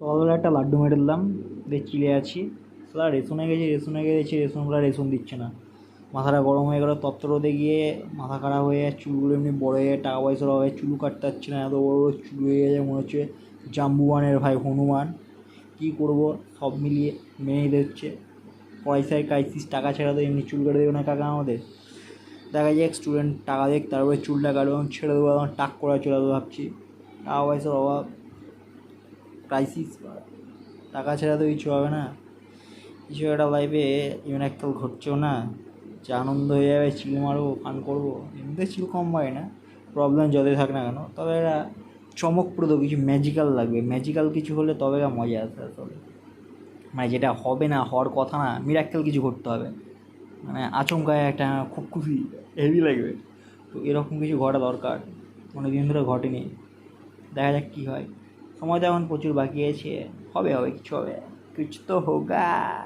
সকালবেলা একটা লাড্ডু মেরে দিলাম, দিয়ে চিলে আছি। সালা রেশনে গেছি রেশনে গেছি রেশনওয়ালা রেশন দিচ্ছে না। মাথাটা গরম হয়ে গেলো তপ্ত রোদে গিয়ে মাথা খারাপ হয়ে যায়, চুলগুলো এমনি বড় হয়ে যায়, টাকা পয়সার অভাবে চুলও কাটতে পারছি না, এত বড় চুল হয়ে গেছে, মনে হচ্ছে জাম্বুয়ানের ভাই হনুমান। কী করব? সব মিলিয়ে মেনে নিতে হচ্ছে। পয়সার ক্রাইসিস টাকা ছাড়া তো এমনি চুল কেটে দেবে না কাকা আমাদের। দেখা যাক স্টুডেন্ট টাকা দেখ তারপরে চুলটা কাটবে ছেড়ে দেবো আমার টাক করে চলে ভাবছি। টাকা পয়সার অভাব। ক্রাইসিস টাকা ছাড়া তো কিছু হবে না। কিছু একটা লাইফে ইভেন এককাল ঘটছেও না। যে আনন্দ হয়ে যাবে চিল মারবো, ফান করব, এমনিতে চিল কম হয় না। প্রবলেম যতই থাক না কেন, তবে এটা চমকপ্রদ কিছু ম্যাজিক্যাল লাগবে। ম্যাজিক্যাল কিছু হলে তবে মজা আসে আসলে। মানে যেটা হবে না, হওয়ার কথা না মিরাক্কেল কিছু করতে হবে। মানে আচমকায় একটা খুব খুশি হেভি লাগবে। তো এরকম কিছু ঘটা দরকার। অনেক দিন ধরে ঘটেনি। দেখা যাক কী হয়। সময় তো এখন প্রচুর বাকি আছে। হবে হবে কিছু হবে। কিছু তো হোগা